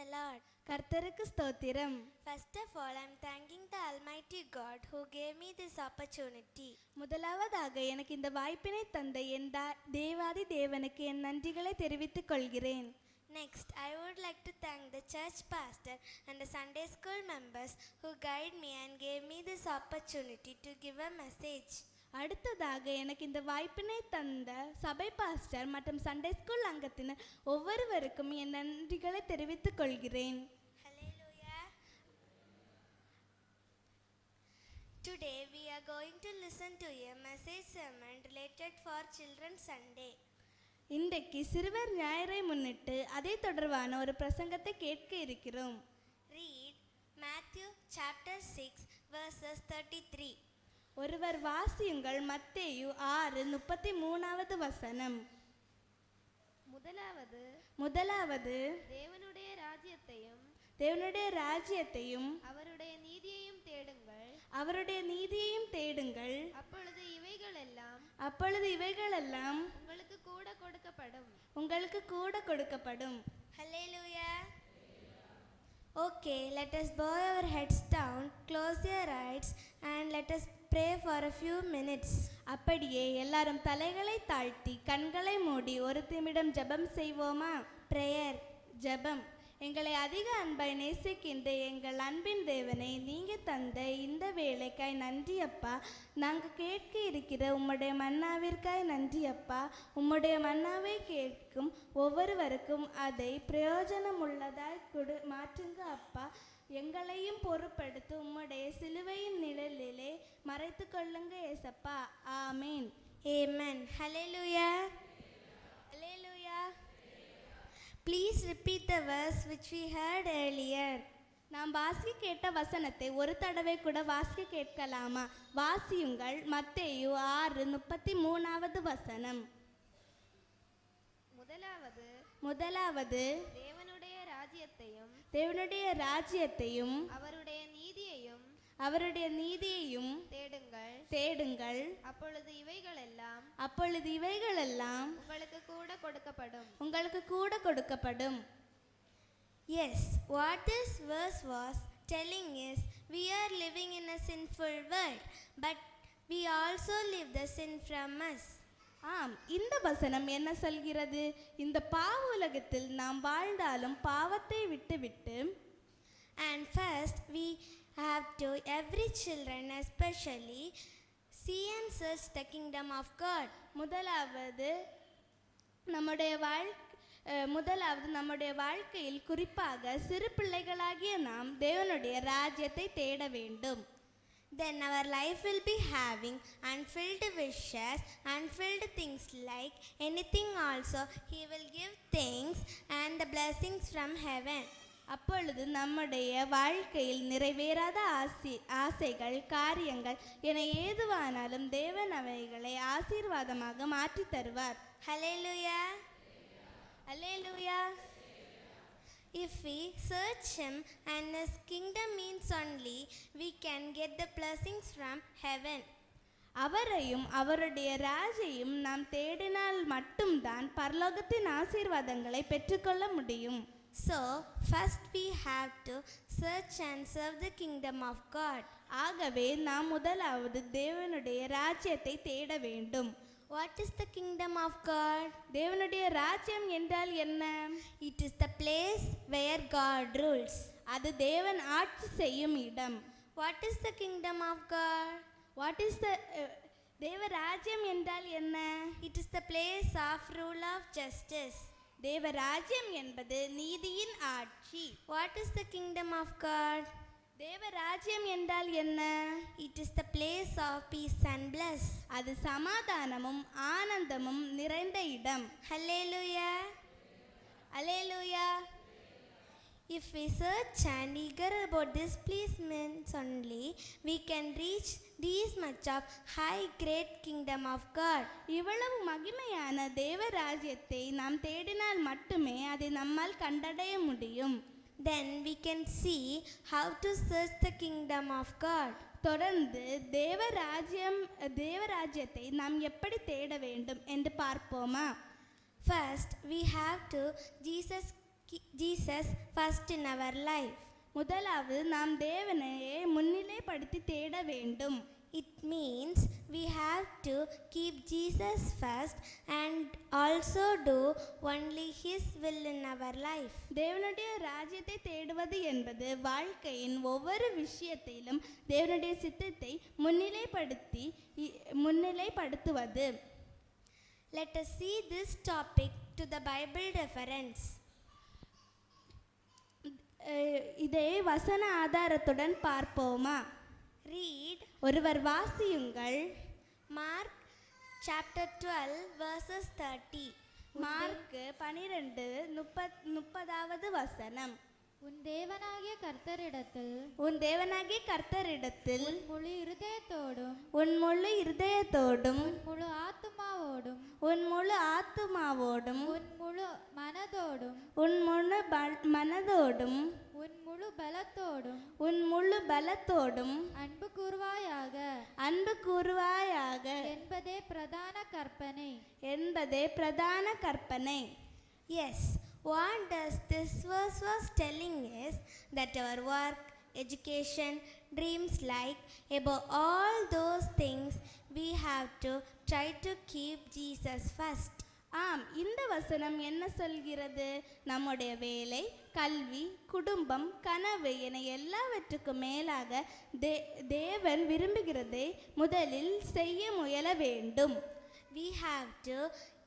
the Lord. கர்த்தருக்கு ஸ்தோத்திரம் First of all, I'm thanking the Almighty God who gave me this opportunity. முதலாவதாக எனக்கு இந்த வாய்ப்பினை தந்த என் தேவாதி தேவனுக்கு என் நன்றிகளை தெரிவித்துக் கொள்கிறேன் Next, I would like to thank the church pastor and the Sunday school members who guided me and gave me this opportunity to give a message. அடுத்ததாக எனக்கு இந்த வாய்ப்பினை தந்த சபை பாஸ்டர் மற்றும் சண்டே ஸ்கூல் அங்கத்தினர் ஒவ்வொருவருக்கும் என் நன்றிகளை தெரிவித்துக் கொள்கிறேன். Today we are going to listen to a message sermon related for Children's Sunday. இன்றைக்கு சிறுவர் ஞாயிறை முன்னிட்டு அதை தொடர்பான ஒரு பிரசங்கத்தை கேட்க இருக்கிறோம் Read Matthew chapter 6 verses 33. ஒருவர் வாசியுங்கள் மத்தேயு ஆறு முப்பத்தி மூணாவது வசனம். முதலாவது முதலாவது தேவனுடைய ராஜ்யத்தையும் தேவனுடைய ராஜ்யத்தையும் அவருடைய நீதியையும் தேடுங்கள். அவருடைய நீதியையும் தேடுங்கள். அப்பொழுது இவைகளெல்லாம் அப்பொழுது இவைகளெல்லாம் உங்களுக்கு கூட கொடுக்கப்படும். உங்களுக்கு கூட கொடுக்கப்படும். Hallelujah. Okay, let us bow our heads down, close your eyes, and let us pray for a few minutes. அப்படியே எல்லாரும் தலைகளை தாழ்த்தி கண்களை மூடி ஒரு நிமிடம் ஜெபம் செய்வோமா? Prayer. ஜெபம். எங்களை அதிக அன்பாய் நேசிக்கின்ற எங்கள் அன்பின் தேவனை நீங்க தந்த இந்த வேலைக்காய் நன்றி அப்பா. நாங்கள் கேட்க இருக்கிற உம்முடைய மன்னாவிற்காய் நன்றி அப்பா. உம்முடைய மன்னாவை கேட்கும் ஒவ்வொருவருக்கும் அதை பிரயோஜனமுள்ளதாய் கொடு மாற்றுங்க அப்பா. எங்களையும் பொறுப்படுத்தி உம்முடைய சிலுவையின் நிழலிலே மறைத்து கொள்ளுங்க ஏசப்பா ஆமீன் Amen. Hallelujah. Hallelujah Please repeat the verse which we heard earlier. நாம் வாசிக்க கேட்ட வசனத்தை ஒரு தடவை கூட வாசிக்க கேட்கலாமா வாசியுங்கள் மத்தேயு ஆறு முப்பத்தி மூணாவது வசனம் முதலாவது முதலாவது ராஜ்யத்தையும் தேவனுடைய ராஜ்யத்தையும் அவருடைய நீதியையும் அவருடைய நீதியையும் தேடுங்கள். தேடுங்கள். அப்பொழுது இவைகளெல்லாம் அப்பொழுது இவைகளெல்லாம் உங்களுக்கு கூட கொடுக்கப்படும். உங்களுக்கு கூட கொடுக்கப்படும். Yes, what this verse was telling is we are living in a sinful world, but we also live the sin from us. ஆம் இந்த வசனம் என்ன சொல்கிறது இந்த பாவ உலகத்தில் நாம் வாழ்ந்தாலும் பாவத்தை விட்டுவிட்டு And first, we have to, every children especially, see and search the kingdom of God. முதலாவது நம்முடைய வாழ் முதலாவது நம்முடைய வாழ்க்கையில் குறிப்பாக சிறு பிள்ளைகளாகிய நாம் தேவனுடைய ராஜ்யத்தை தேட வேண்டும் Then our life will be having unfilled wishes, unfilled things like anything also. He will give things and the blessings from heaven. அப்பொழுது நம்முடைய வாழ்க்கையில் நிறைவேறாத ஆசை ஆசைகள் காரியங்கள் என ஏதுவானாலும் தேவன் அவைகளை ஆசீர்வாதமாக மாற்றித் தருவார் Hallelujah. Hallelujah If we search Him and His kingdom means only, we can get the blessings from heaven. அவரையும் அவருடைய ராஜையும் நாம் தேடினால் மட்டும்தான் பரலோகத்தின் ஆசீர்வாதங்களை பெற்றுக்கொள்ள முடியும் So, first we have to search and serve the kingdom of God. ஆகவே நாம் முதலாவது தேவனுடைய ராஜ்யத்தை தேட வேண்டும் What is the kingdom of God? தேவனுடைய ராஜ்யம் என்றால் என்ன It is the place where God rules. அது தேவன் ஆட்சி செய்யும் இடம் What is the kingdom of God? What is the தேவ ராஜ்யம் என்றால் என்ன It is the place of rule of justice. தேவ ராஜ்யம் என்பது நீதியின் ஆட்சி What is the kingdom of God? தேவ ராஜ்யம் என்றால் என்ன It is the place of peace and bliss. அது சமாதானமும் ஆனந்தமும் நிறைந்த இடம் Hallelujah. Alleluia If we search and eager about this pleasement only, we can reach this much of high great kingdom of God. இவ்வளவு மகிமையான தேவ ராஜ்யத்தை நாம் தேடினால் மட்டுமே அதை நம்மால் கண்டடைய முடியும் Then we can see how to search the kingdom of God. தொடர்ந்து தேவராஜ்யம் தேவராஜ்யத்தை நாம் எப்படி தேட வேண்டும் என்று பார்ப்போமா First, we have to Jesus ki- Jesus first in our life. முதலாவது நாம் தேவனையே முன்னிலைப்படுத்தி தேட வேண்டும் It means we have to keep Jesus first and also do only His will in our life. தேவனுடைய ராஜ்யத்தை தேடுவது என்பது வாழ்க்கையின் ஒவ்வொரு விஷயத்திலும் தேவனுடைய சித்தத்தை முன்னிலைப்படுத்தி முன்னிலைப்படுத்துவது Let us see this topic to the Bible reference. அஹ், இதை வசன ஆதாரத்துடன் பார்ப்போமா Read ஒருவர் வாசியுங்கள். Mark chapter 12, verses 30. மார்க்கு பனிரெண்டு முப்பத் முப்பதாவது வசனம். உன் தேவனாகிய கர்த்தரிடத்தில் உன் தேவனாகிய கர்த்தரிடத்தில் உன் முழு இருதயத்தோடும் உன் முழு இருதயத்தோடும் உன் முழு ஆத்துமாவோடும் உன் முழு ஆத்துமாவோடும் உன் முழு மனதோடும் உன் முழு மனதோடும் உன் முழு பலத்தோடும் உன் முழு பலத்தோடும் அன்பு கூறுவாயாக. அன்பு கூறுவாயாக. என்பதே பிரதான கற்பனை. என்பதே பிரதான கற்பனை. Yes, what does this verse was telling is that our work, education, dreams like above all those things we have to try to keep Jesus first. ஆம் இந்த வசனம் என்ன சொல்கிறது நம்முடைய வேலை கல்வி குடும்பம் கனவு என எல்லாவற்றுக்கும் மேலாக தே தேவன் விரும்புகிறதை முதலில் செய்ய முயல வேண்டும் We have to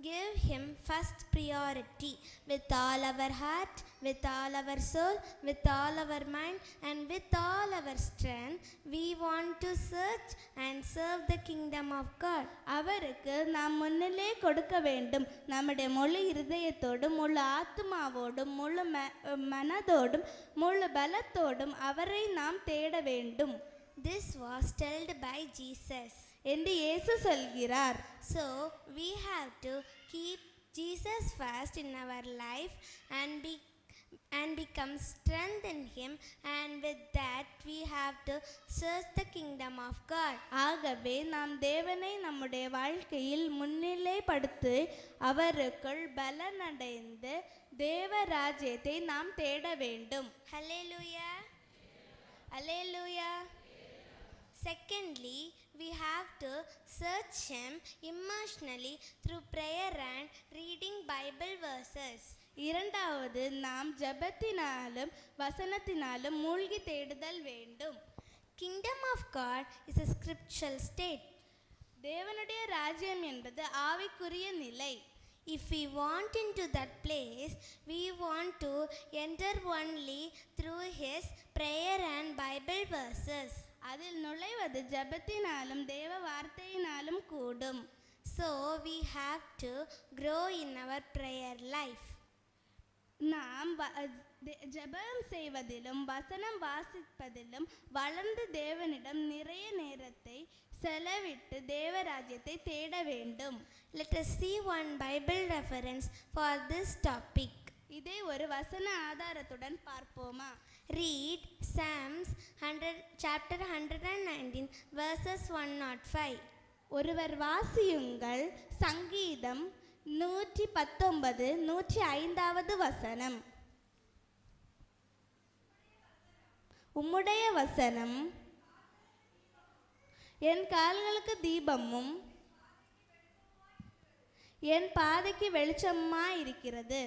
give him first priority with all our heart, with all our soul, with all our mind, and with all our strength. We want to search and serve the kingdom of God. அவருக்கு நாம் முன்னிலே கொடுக்க வேண்டும் நம்முடைய முழு இருதயத்தோடும் முழு ஆத்மாவோடும் முழு ம மனதோடும் முழு பலத்தோடும் அவரை நாம் தேட வேண்டும் This was told by Jesus. என்று இயேசு சொல்கிறார் So we have to keep Jesus first in our life and be and become strength in him and with that we have to search the kingdom of God. ஆகவே நாம் தேவனை நம்முடைய வாழ்க்கையில் முன்னிலைப்படுத்தி அவருக்குள் பலனடைந்து தேவ ராஜ்யத்தை நாம் தேட வேண்டும் Hallelujah. Hallelujah Secondly, we have to search him emotionally through prayer and reading Bible verses. இரண்டாவது நாம் ஜெபத்தினாலும் வசனத்தினாலும் மூழ்கி தேடுதல் வேண்டும் Kingdom of God is a scriptural state. தேவனுடைய ராஜ்யம் என்பது ஆவிக்குரிய நிலை If we want into that place, we want to enter only through his prayer and Bible verses. அதில் நுழைவது ஜெபத்தினாலும் தேவ வார்த்தையினாலும் கூடும். So we have to grow in our prayer life நாம் வ- ஜெபம் செய்வதிலும் வசனம் வாசிப்பதிலும் வளர்ந்து தேவனிடம் நிறைய நேரத்தை செலவிட்டு தேவராஜ்யத்தை தேட வேண்டும். Let see one Bible reference for this this. இதை ஒரு வசன ஆதாரத்துடன் பார்ப்போமா? Read Psalms hundred chapter hundred and nineteen verses one naught five ஒருவர் வாசியுங்கள் சங்கீதம் நூற்றி பத்தொன்பது நூற்றி ஐந்தாவது வசனம். உம்முடைய வசனம் என் கால்களுக்கு தீபமும் என் பாதைக்கு வெளிச்சமா இருக்கிறது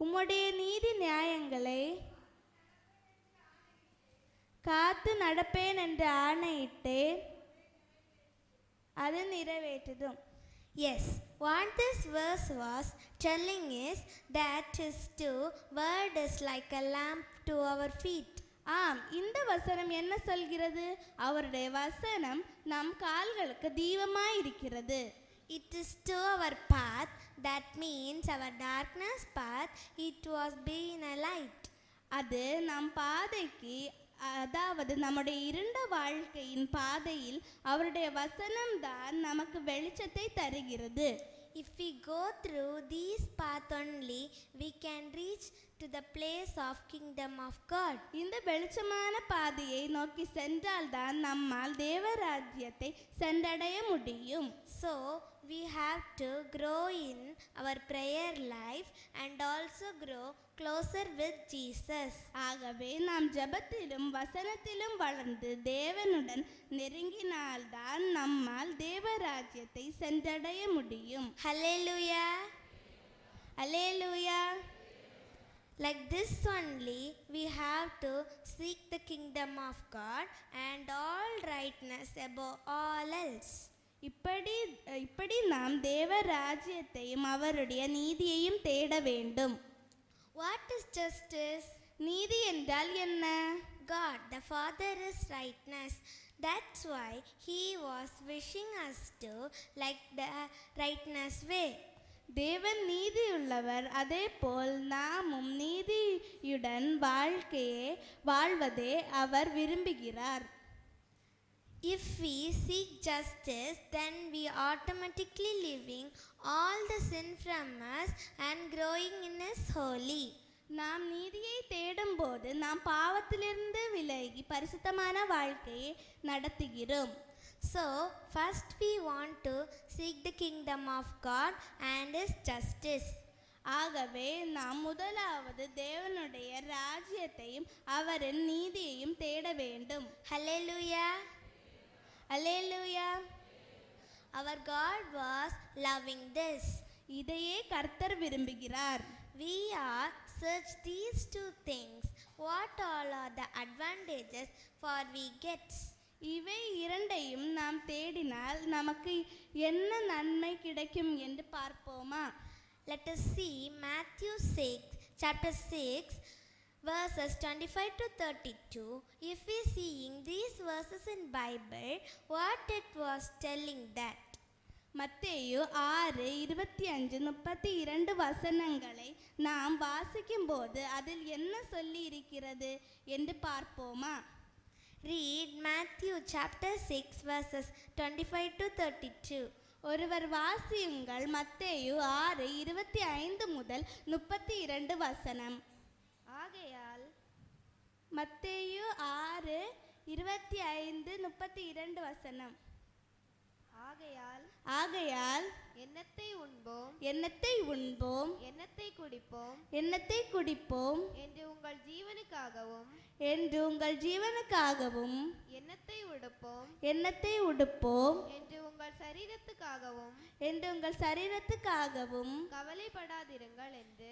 உம்முடைய நீதி நியாயங்களை காத்து நடப்பேன் என்று ஆணையிட்டேன் அது நிறைவேற்றதும். Yes what this verse was telling is that his two word is like a lamp to our feet. ஆம் இந்த வசனம் என்ன சொல்கிறது? அவருடைய வசனம் நம் கால்களுக்கு தீபமாயிருக்கிறது. It is to our path, that means our darkness path, it was being a light. அது நம் பாதைக்கு அதாவது நம்முடைய இருண்ட வாழ்க்கையின் பாதையில் அவருடைய வசனம்தான் நமக்கு வெளிச்சத்தை தருகிறது If we go through these path only, we can reach to the place of kingdom of God. இந்த வெளிச்சமான பாதையை நோக்கி சென்றால்தான் நம்மால் தேவராஜ்யத்தை சென்றடைய முடியும் So we have to grow in our prayer life and also grow closer with Jesus. ஆகவே நாம் ஜபத்திலும் வசனத்திலும் வளர்ந்து தேவனுடன் நெருங்கினால்தான் நம்மால் தேவராஜ்யத்தை சென்றடைய முடியும் Hallelujah. Hallelujah. like this only we have to seek the kingdom of God and all rightness above all else. இப்படி இப்படி நாம் தேவராஜ்யத்தையும் அவருடைய நீதியையும் தேட வேண்டும் What is justice? நீதி என்றால் என்ன God, the Father, is rightness. That's why He was wishing us to like the rightness way. தேவன் நீதியுள்ளவர் அதேபோல் நாமும் நீதியுடன் வாழ்க்கையே வாழ்வதே அவர் விரும்புகிறார் If we seek justice, then we automatically leaving all the sin from us and growing in His holy. நாம் நீதியை தேடும்போது நாம் பாவத்திலிருந்து விலகி பரிசுத்தமான வாழ்க்கையை நடத்துகிறோம் So, first we want to seek the kingdom of God and His justice. ஆகவே நாம் முதலாவது தேவனுடைய ராஜ்யத்தையும் அவரின் நீதியையும் தேட வேண்டும் Hallelujah. Hallelujah Our God was loving this. இதையே கர்த்தர் விரும்புகிறார் We are search these two things. What all are the advantages for we get? இவை இரண்டையும் நாம் தேடினால் நமக்கு என்ன நன்மை கிடைக்கும் என்று பார்ப்போமா Let us see Matthew 6, chapter 6, verses 25 to 32. If we seeing these verses in Bible, what it was telling that? மத்தேயு ஆறு இருபத்தி அஞ்சு முப்பத்தி இரண்டு வசனங்களை நாம் வாசிக்கும்போது அதில் என்ன சொல்லி இருக்கிறது என்று பார்ப்போமா Read Matthew chapter 6, verses 25 to 32. ஒருவர் வாசியுங்கள் மத்தேயு ஆறு இருபத்தி ஐந்து முதல் முப்பத்தி இரண்டு வசனம் மத்தேயு ஆறு இருபத்தி ஐந்து முப்பத்தி இரண்டு வசனம். ஆகையால் ஆகையால் எண்ணத்தை உண்போம். எண்ணத்தை உண்போம். எண்ணத்தை குடிப்போம். எண்ணத்தை குடிப்போம். என்று உங்கள் ஜீவனுக்காகவும் என்று உங்கள் ஜீவனுக்காகவும் எண்ணத்தை உடுப்போம். எண்ணத்தை உடுப்போம். என்று உங்கள் சரீரத்துக்காகவும் என்று உங்கள் சரீரத்துக்காகவும் கவலைப்படாதிருங்கள் என்று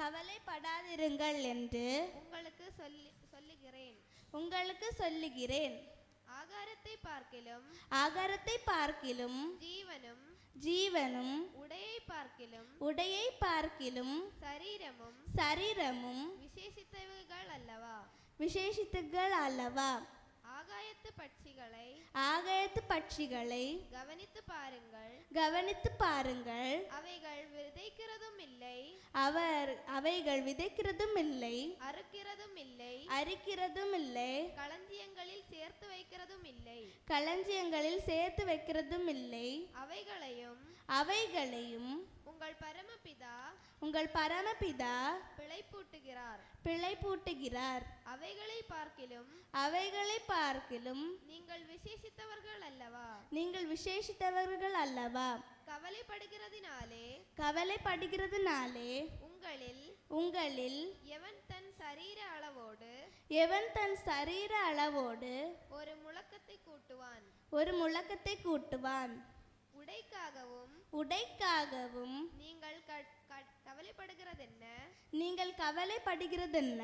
கவலைப்படாதிருங்கள் என்று உங்களுக்கு சொல்லி சொல்லுகிறேன். உங்களுக்கு சொல்லுகிறேன். ஆகாரத்தை பார்க்கிலும் ஆகாரத்தை பார்க்கிலும் ஜீவனும் ஜீவனும் உடையை பார்க்கிலும் உடையை பார்க்கிலும் சரீரமும் சரீரமும் விசேஷித்தவைகள் அல்லவா? விசேஷித்துகள் அல்லவா? ஆகாயத்து பட்சிகளை ஆகாயத்து பட்சிகளை கவனித்து பாருங்கள். கவனித்து பாருங்கள். அவைகள் விதைக்கிறதும் இல்லை. அவர் அவைகள் விதைக்கிறதும் இல்லை. அறுக்கிறதும் இல்லை. அரிக்கிறதும் இல்லை. களஞ்சியங்களில் சேர்த்து வைக்கிறதும் இல்லை. களஞ்சியங்களில் சேர்த்து வைக்கிறதும் இல்லை. அவைகளையும் அவைகளையும் உங்கள் பரமபிதா உங்கள் பரமபிதா பிழைப்பூட்டுகிறார். பிழை பூட்டுகிறார் அவைகளை பார்க்கிலும் அவைகளை பார்க்கிலும் நீங்கள் விசேஷித்தவர்கள் அல்லவா? நீங்கள் விசேஷித்தவர்கள் அல்லவா? கவலைப்படுகிறதினாலே கவலைப்படுகிறதுனாலே உங்களில் உங்களில் எவன் தன் சரீர அளவோடு எவன் தன் சரீர அளவோடு ஒரு முழக்கத்தை கூட்டுவான்? ஒரு முழக்கத்தை கூட்டுவான். உடைக்காகவும் உடைக்காகவும் நீங்கள் க- க- கவலைப்படுகிறதென்ன? நீங்கள் கவலைப்படுகிறதென்ன?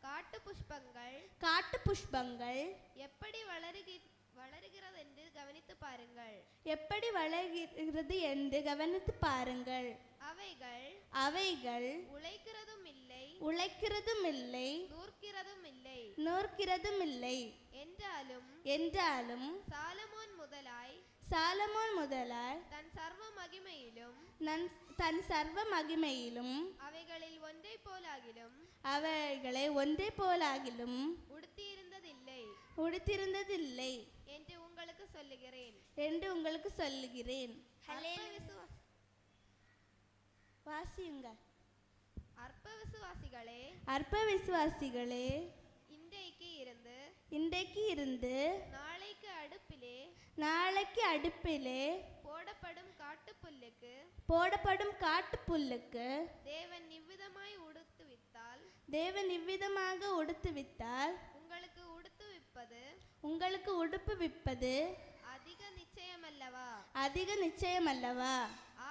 காட்டு புஷ்பங்கள் காட்டு புஷ்பங்கள் எப்படி வளருகி வளருகிறதென்று கவனித்து பாருங்கள். எப்படி வளர்கிறது என்று கவனித்து பாருங்கள். அவைகள் அவைகள் உழைக்கிறதும் இல்லை உழைக்கிறதும் இல்லை நூற்கிறதும் இல்லை நோக்கிறதும் இல்லை என்றாலும் என்றாலும் சாலமோன் முதலாய் சாலமோன் முதலாய் தன் சர்வ மகிமையிலும் நன் தன் சர்வ மகிமையிலும் அவைகளில் ஒன்றை போலாகிலும் அவைகளை ஒன்றே போலாகிலும் உடுத்தியிருந்ததில்லை. உடுத்திருந்ததில்லை என்று சொல்லுகிறேன். என்று உங்களுக்கு சொல்லுகிறேன். அற்ப விசுவா- வாசியுங்க. அற்ப விசுவாசிகளே அற்ப விசுவாசிகளே இன்றைக்கு இருந்து இன்றைக்கு இருந்து நாளைக்கு அடுப்பிலே நாளைக்கு அடுப்பிலே போடப்படும் காட்டு காட்டுப்புல்லுக்கு போடப்படும் காட்டுப்புல்லுக்கு தேவன் இவ்விதமாய் உடுத்துவித்தால் தேவன் இவ்விதமாக உங்களுக்கு உடுத்துவிப்பது உங்களுக்கு உடுப்பு விப்பது அதிக நிச்சயமல்லவா? அதிக நிச்சயமல்லவா?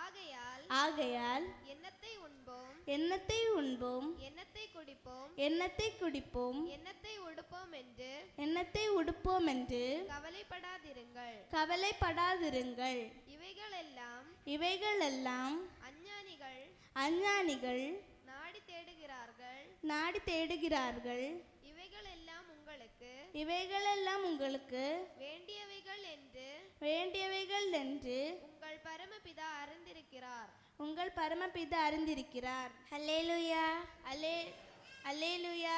ஆகையால் ஆகையால் எண்ணத்தை உண்போம்? எண்ணத்தை உண்போம்? எண்ணத்தை குடிப்போம்? எண்ணத்தை குடிப்போம்? எண்ணத்தை உடுப்போம் என்று எண்ணத்தை உடுப்போம் என்று கவலைப்படாதிருங்கள். கவலைப்படாதிருங்கள். இவைகளெல்லாம் இவைகளெல்லாம் அஞ்ஞானிகள் அஞ்ஞானிகள் நாடி தேடுகிறார்கள் நாடி தேடுகிறார்கள் இவைகளெல்லாம் உங்களுக்கு இவைகளெல்லாம் உங்களுக்கு வேண்டியவைகள் என்று வேண்டியவைகள் என்று உங்கள் பரமபிதா அறிந்திருக்கிறார் உங்கள் பரமபிதா அறிந்திருக்கிறார் Hallelujah. அலே அல்லேலுயா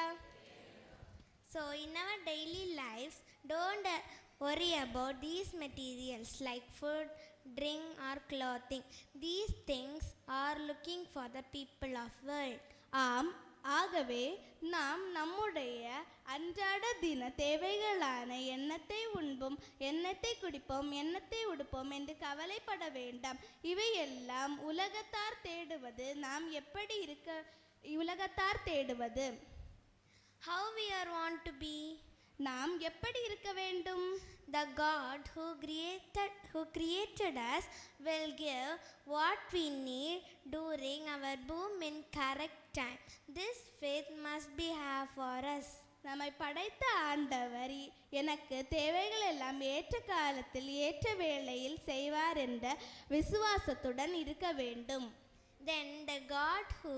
So, in our daily lives, don't uh, worry about these materials like food, drink, or clothing. These things are looking for the people of world. ஆம் ஆகவே நாம் நம்முடைய அன்றாட தின தேவைகளான எண்ணத்தை உண்போம் எண்ணத்தை குடிப்போம் எண்ணத்தை உடுப்போம் என்று கவலைப்பட வேண்டாம். இவையெல்லாம் உலகத்தார் தேடுவது நாம் எப்படி இருக்க உலகத்தார் தேடுவது? How we are want to be? நாம் எப்படி இருக்க வேண்டும்? The God who created who created us will give what we need during our boom in correct time. This faith must be have for us. நம்மை படைத்த ஆண்டவர் எனக்கு தேவைகள் எல்லாம் ஏற்ற காலத்தில் ஏற்ற வேளையில் செய்வார் என்ற விசுவாசத்துடன் இருக்க வேண்டும் Then the God who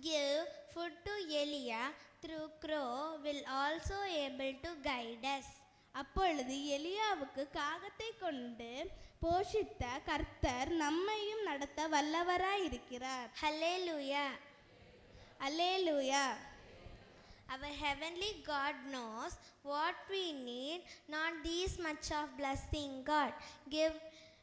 gave food to Elia through crow will also able to guide us. அப்பொழுது எலியாவுக்கு காகத்தை கொண்டு போஷித்த கர்த்தர் நம்மையும் நடத்த வல்லவராயிருக்கிறார் Hallelujah. Hallelujah Our heavenly God knows what we need, not these much of blessing God give.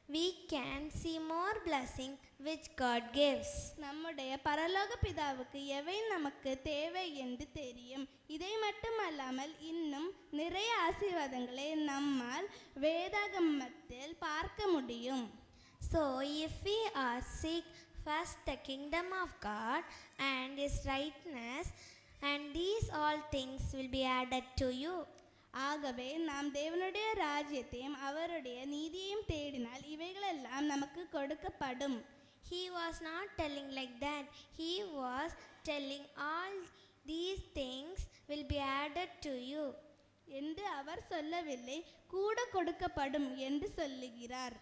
We can see more blessing which God gives. நம்முடைய பரலோக பிதாவுக்கு எவை நமக்கு தேவை என்று தெரியும் இதை மட்டுமல்லாமல் இன்னும் நிறைய ஆசீர்வாதங்களை நம்மால் வேதாகமத்தில் பார்க்க முடியும் So, if we are seek first the kingdom of God and His rightness, and these all things will be added to you. ஆகவே நாம் தேவனுடைய ராஜ்யத்தையும் அவருடைய நீதியையும் தேடினால் இவைகளெல்லாம் நமக்கு கொடுக்கப்படும் He was not telling like that. He was telling all these things will be added to you. என்று அவர் சொல்லவில்லை கூட கொடுக்கப்படும் என்று சொல்லுகிறார்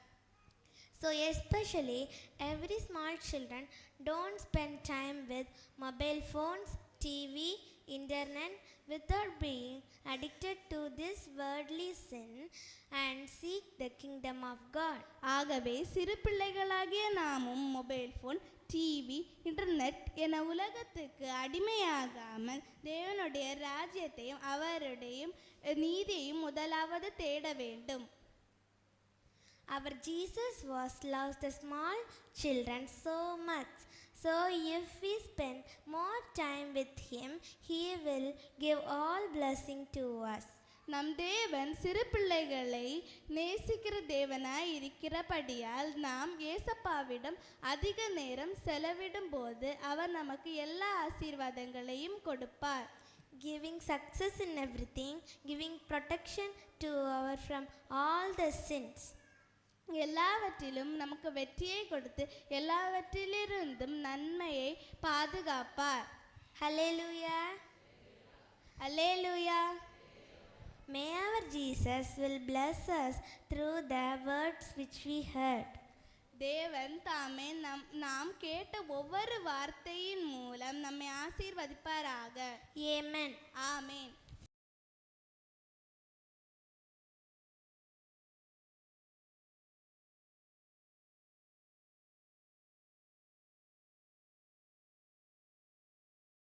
So, especially every small children don't spend time with mobile phones, TV, internet without being addicted to this worldly sin and seek the kingdom of God. ஆகவே சிறு பிள்ளைகளாகிய நாமும் மொபைல் ஃபோன் டிவி இன்டர்நெட் என உலகத்துக்கு அடிமையாகாமல் தேவனுடைய ராஜ்யத்தையும் அவருடைய நீதியையும் முதலாவது தேட வேண்டும் Our Jesus was loves the small children so much. So if we spend more time with him, he will give all blessing to us. நம் தேவன் சிறு பிள்ளைகளை நேசிக்கிற தேவனாய் இருக்கிறபடியால் நாம் ஏசப்பாவிடம் அதிக நேரம் செலவிடும் போது அவர் நமக்கு எல்லா ஆசீர்வாதங்களையும் கொடுப்பார் Giving success in everything, giving protection to our from all the sins. எல்லாவற்றிலும் நமக்கு வெற்றியை கொடுத்து எல்லாவற்றிலிருந்தும் நன்மையை பாதுகாப்பார் Hallelujah. Hallelujah May our Jesus will bless us through the words which we heard. தேவன் தாமே நம் நாம் கேட்ட ஒவ்வொரு வார்த்தையின் மூலம் நம்மை ஆசீர்வதிப்பாராக Amen. ஆமேன்